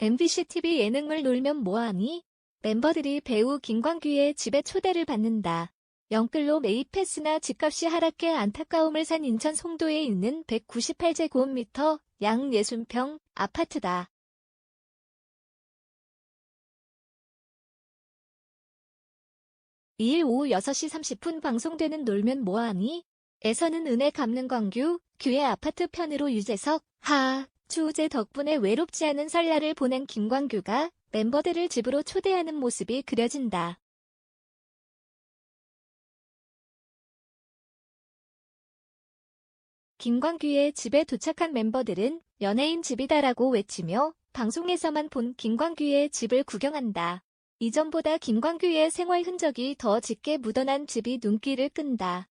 MBC TV 예능을 놀면 뭐하니? 멤버들이 배우 김광규의 집에 초대를 받는다. 영끌로 매입 패스나 집값이 하락해 안타까움을 산 인천 송도에 있는 198제곱미터 양 60평 아파트다. 2일 오후 6시 30분 방송되는 놀면 뭐하니? 에서는 은혜 갚는 광규, 규의 아파트 편으로 유재석, 하, 추우재 덕분에 외롭지 않은 설날을 보낸 김광규가 멤버들을 집으로 초대하는 모습이 그려진다. 김광규의 집에 도착한 멤버들은 연예인 집이다라고 외치며 방송에서만 본 김광규의 집을 구경한다. 이전보다 김광규의 생활 흔적이 더 짙게 묻어난 집이 눈길을 끈다.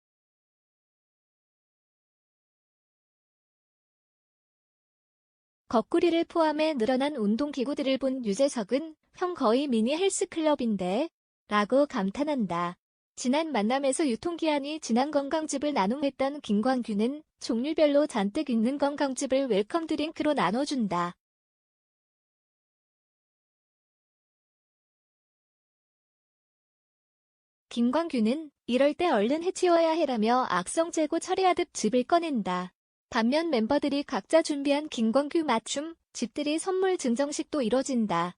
거꾸리를 포함해 늘어난 운동기구들을 본 유재석은 형 거의 미니 헬스클럽인데? 라고 감탄한다. 지난 만남에서 유통기한이 지난 건강즙을 나눔했던 김광규는 종류별로 잔뜩 있는 건강즙을 웰컴 드링크로 나눠준다. 김광규는 이럴 때 얼른 해치워야 해라며 악성 재고 처리하듯 집을 꺼낸다. 반면 멤버들이 각자 준비한 김광규 맞춤, 집들이 선물 증정식도 이뤄진다.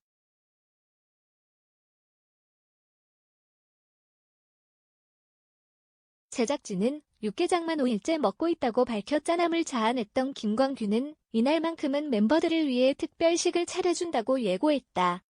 제작진은 육개장만 5일째 먹고 있다고 밝혀 짠함을 자아냈던 김광규는 이날만큼은 멤버들을 위해 특별식을 차려준다고 예고했다.